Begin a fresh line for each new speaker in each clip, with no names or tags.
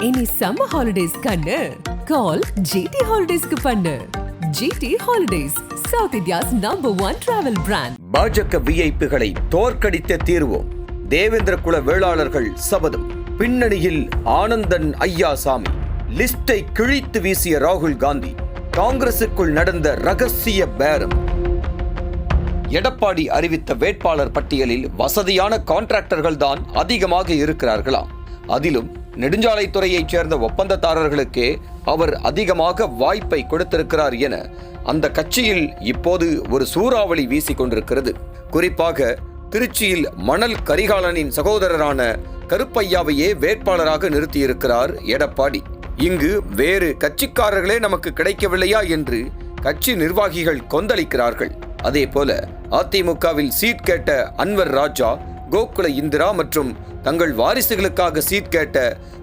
இனி summer holidays கண்ணு. கால் GT ஹாலிடேஸ்க்கு பண்ணு. GT holidays south India's number one travel brand
பாஜக விஐபிகளை தோற்கடித்த தீர்வோம். தேவேந்திர குல வேளாளர்கள் சபதம். பின்னணியில் ஆனந்தன் ஐயாசாமி. லிஸ்டை கிழித்து வீசிய ராகுல் காந்தி. காங்கிரசுக்குள் நடந்த ரகசிய பேரம். எடப்பாடி அறிவித்த வேட்பாளர் பட்டியலில் வசதியான கான்ட்ராக்டர்கள் தான் அதிகமாக இருக்கிறார்களாம் அதிலும் நெடுஞ்சாலைத்துறையைச் சேர்ந்த ஒப்பந்ததாரர்களுக்கே அவர் அதிகமாக வாய்ப்பை கொடுத்திருக்கிறார் என அந்த கட்சியில் இப்போது ஒரு சூறாவளி வீசிக் கொண்டிருக்கிறது. குறிப்பாக திருச்சியில் மணல் கரிகாலனின் சகோதரரான கருப்பையாவையே வேட்பாளராக நிறுத்தியிருக்கிறார் எடப்பாடி. இங்கு வேறு கட்சிக்காரர்களே நமக்கு கிடைக்கவில்லையா என்று கட்சி நிர்வாகிகள் கொந்தளிக்கிறார்கள். அதே போல அதிமுகவில் சீட் கேட்ட அன்வர் ராஜா கோகுல இந்திரா மற்றும் தங்கள் வாரிசுகளுக்காக சீட் கேட்ட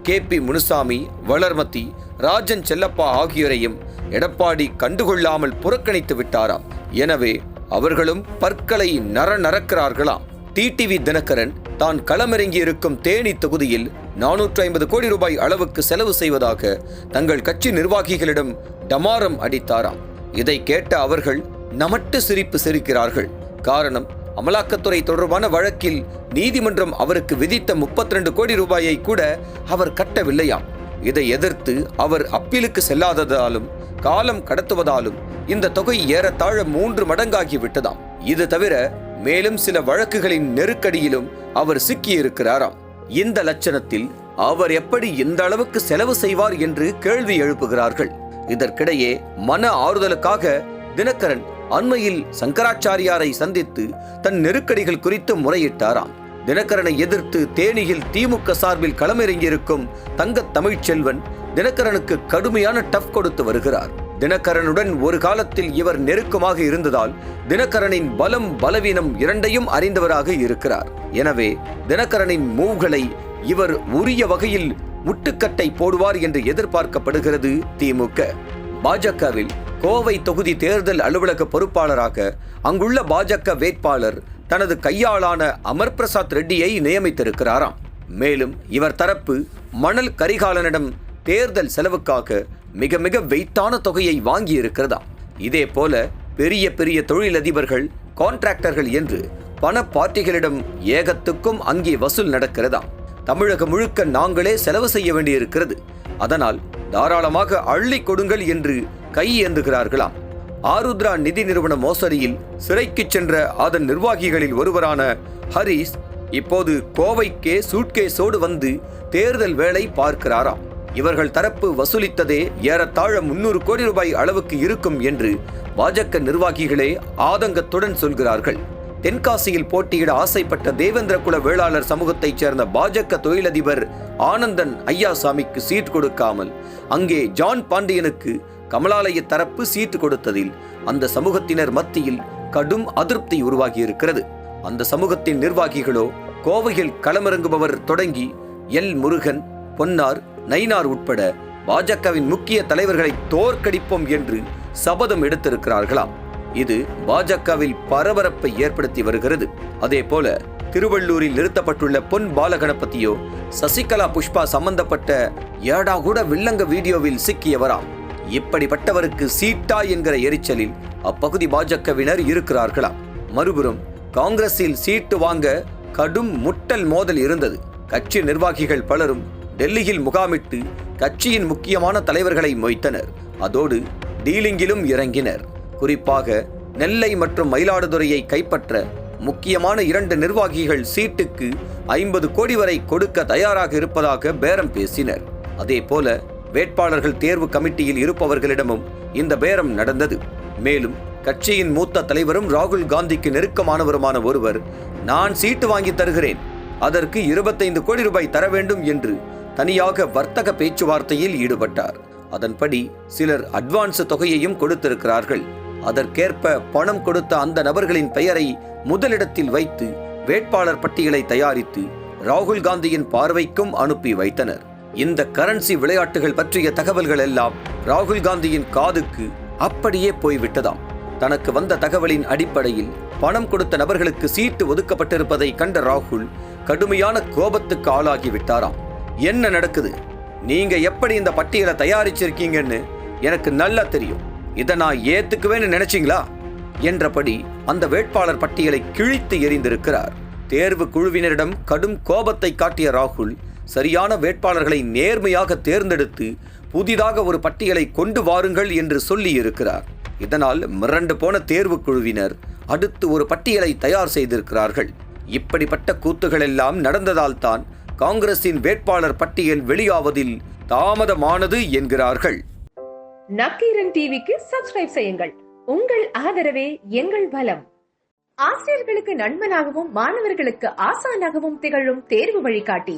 கே பி முனுசாமி வளர்மதி ராஜன் செல்லப்பா ஆகியோரையும் எடப்பாடி கண்டுகொள்ளாமல் புறக்கணித்து விட்டாராம். எனவே அவர்களும் பற்களை நர நரக்கிறார்களாம் டிடிவி தினகரன் தான் களமிறங்கி இருக்கும் தேனி தொகுதியில் நானூற்று ஐம்பது கோடி ரூபாய் அளவுக்கு செலவு செய்வதாக தங்கள் கட்சி நிர்வாகிகளிடம் டமாரம் அடித்தாராம். இதை கேட்ட அவர்கள் நமட்டு சிரிப்பு சிரிக்கிறார்கள். காரணம் அமலாக்கத்துறை தொடர்பான வழக்கில் நீதிமன்றம் அவருக்கு விதித்த 32 கோடி ரூபாயை கூட அவர் கட்டவில்லையாம். இதை எதிர்த்து அவர் அப்பீலுக்கு செல்லாததாலும் காலம் கடத்துவதாலும் இந்த தொகை ஏறத்தாழ மூன்று மடங்காகி விட்டதாம். இது தவிர மேலும் சில வழக்குகளின் நெருக்கடியிலும் அவர் சிக்கியிருக்கிறாராம். இந்த லட்சணத்தில் அவர் எப்படி இந்த அளவுக்கு செலவு செய்வார் என்று கேள்வி எழுப்புகிறார்கள். இதற்கிடையே மன ஆறுதலுக்காக தினகரன் அண்மையில் சங்கராச்சாரியாரை சந்தித்து தன் நெருக்கடிகள் குறித்து முறையிட்டாராம். தினகரனை எதிர்த்து தேனியில் திமுக சார்பில் களமிறங்கியிருக்கும் தங்க தமிழ்ச்செல்வன் தினகரனுக்கு கடுமையான டஃப் கொடுத்து வருகிறார். தினகரனுடன் ஒரு காலத்தில் இவர் நெருக்கமாக இருந்ததால் தினகரனின் பலம் பலவீனம் இரண்டையும் அறிந்தவராக இருக்கிறார். எனவே தினகரனின் மூவ்களை இவர் உரிய வகையில் முட்டுக்கட்டை போடுவார் என்று எதிர்பார்க்கப்படுகிறது திமுக. பாஜகவில் கோவை தொகுதி தேர்தல் அலுவலக பொறுப்பாளராக அங்குள்ள பாஜக வேட்பாளர் தனது கையாளான அமர் பிரசாத் ரெட்டியை நியமித்திருக்கிறாராம். மேலும் இவர் தரப்பு மணல் கரிகாலனிடம் தேர்தல் செலவுக்காக மிக மிக வெயிட்டான தொகையை வாங்கி இருக்கிறதாம் இதே போல பெரிய பெரிய தொழிலதிபர்கள் கான்ட்ராக்டர்கள் என்று பண பார்ட்டிகளிடம் ஏகத்துக்கும் அங்கே வசூல் நடக்கிறதாம் தமிழகம் முழுக்க நாங்களே செலவு செய்ய வேண்டியிருக்கிறது. அதனால் தாராளமாக அள்ளி கொடுங்கள் என்று கை ஏந்துகிறார்களாம். ஆருத்ரா நிதி நிறுவன மோசடியில் சிறைக்கு சென்ற அதன் நிர்வாகிகளில் ஒருவரான ஹரிஸ் இப்போது கோவைக்கே சூட்கேஸோடு வந்து தேர்தல் வேலை பார்க்கிறாராம். இவர்கள் தரப்பு வசூலித்ததே ஏறத்தாழ முன்னூறு கோடி ரூபாய் அளவுக்கு இருக்கும் என்று பாஜக நிர்வாகிகளே ஆதங்கத்துடன் சொல்கிறார்கள். தென்காசியில் போட்டியிட ஆசைப்பட்ட தேவேந்திர குல வேளாளர் சமூகத்தைச் சேர்ந்த பாஜக தொழிலதிபர் ஆனந்தன் ஐயாசாமிக்கு சீட் கொடுக்காமல் அங்கே ஜான் பாண்டியனுக்கு கமலாலய தரப்பு சீட்டு கொடுத்ததில் அந்த சமூகத்தினர் மத்தியில் கடும் அதிருப்தி உருவாகியிருக்கிறது. அந்த சமூகத்தின் நிர்வாகிகளோ கோவையில் களமிறங்குபவர் தொடங்கி எல். முருகன் பொன்னார் நயினார் உட்பட பாஜகவின் முக்கிய தலைவர்களை தோற்கடிப்போம் என்று சபதம் எடுத்திருக்கிறார்களாம். இது பாஜகவில் பரபரப்பை ஏற்படுத்தி வருகிறது. அதே போல திருவள்ளூரில் நிறுத்தப்பட்டுள்ள பொன் பாலகணபதியோ சசிகலா புஷ்பா சம்பந்தப்பட்ட ஏடா கூட வில்லங்க வீடியோவில் சிக்கியவராம். இப்படிப்பட்டவருக்கு சீட்டா என்கிற எரிச்சலில் அப்பகுதி பாஜகவினர் இருக்கிறார்களாம். மறுபுறம் காங்கிரஸில் சீட்டு வாங்க கடும் முட்டல் மோதல் இருந்தது. கட்சி நிர்வாகிகள் பலரும் டெல்லியில் முகாமிட்டு கட்சியின் முக்கியமான தலைவர்களை மொய்த்தனர். அதோடு டீலிங்கிலும் இறங்கினர். குறிப்பாக நெல்லை மற்றும் மயிலாடுதுறையை கைப்பற்ற முக்கியமான இரண்டு நிர்வாகிகள் சீட்டுக்கு ஐம்பது கோடி வரை கொடுக்க தயாராக இருப்பதாக பேரம் பேசினர். அதே போல வேட்பாளர்கள் தேர்வு கமிட்டியில் இருப்பவர்களிடமும் இந்த பேரம் நடந்தது. மேலும் கட்சியின் மூத்த தலைவரும் ராகுல் காந்திக்கு நெருக்கமானவருமான ஒருவர் நான் சீட்டு வாங்கி தருகிறேன். அதற்கு இருபத்தைந்து கோடி ரூபாய் தர வேண்டும் என்று தனியாக வர்த்தக பேச்சுவார்த்தையில் ஈடுபட்டார். அதன்படி சிலர் அட்வான்ஸ் தொகையையும் கொடுத்திருக்கிறார்கள். அதற்கேற்ப பணம் கொடுத்த அந்த நபர்களின் பெயரை முதலிடத்தில் வைத்து வேட்பாளர் பட்டியலை தயாரித்து ராகுல் காந்தியின் பார்வைக்கும் அனுப்பி வைத்தனர். இந்த கரன்சி விளையாட்டுகள் பற்றிய தகவல்கள் எல்லாம் ராகுல் காந்தியின் காதுக்கு அப்படியே போய்விட்டதாம். தனக்கு வந்த தகவலின் அடிப்படையில் பணம் கொடுத்த நபர்களுக்கு சீட்டு ஒதுக்கப்பட்டிருப்பதை கண்ட ராகுல் கடுமையான கோபத்துக்கு ஆளாகி விட்டாராம் என்ன நடக்குது? நீங்க எப்படி இந்த பட்டியலை தயாரிச்சிருக்கீங்கன்னு எனக்கு நல்லா தெரியும். இதை நான் ஏத்துக்குவேன்னு நினைச்சீங்களா? என்றபடி அந்த வேட்பாளர் பட்டியலை கிழித்து எறிந்திருக்கிறார். தேர்வு குழுவினரிடம் கடும் கோபத்தை காட்டிய ராகுல் சரியான வேட்பாளர்களை நேர்மையாக தேர்ந்தெடுத்து புதிதாக ஒரு பட்டியலை கொண்டு வாருங்கள் என்று சொல்லி இருக்கிறார். இதனால் மிரண்டு போன தேர்வு குழுவினர் அடுத்து ஒரு பட்டியலை தயார் செய்திருக்கிறார்கள். இப்படிப்பட்ட கூத்துகள் எல்லாம் நடந்ததால் தான் காங்கிரசின் வேட்பாளர் பட்டியல் வெளியாவதில் தாமதமானது என்கிறார்கள்.
நக்கீரன் டிவிக்கு சப்ஸ்கிரைப் செய்யுங்கள். உங்கள் ஆதரவே எங்கள் பலம். ஆசிரியர்களுக்கு நண்பனாகவும் மாணவர்களுக்கு ஆசானாகவும் திகழும் தேர்வு வழிகாட்டி.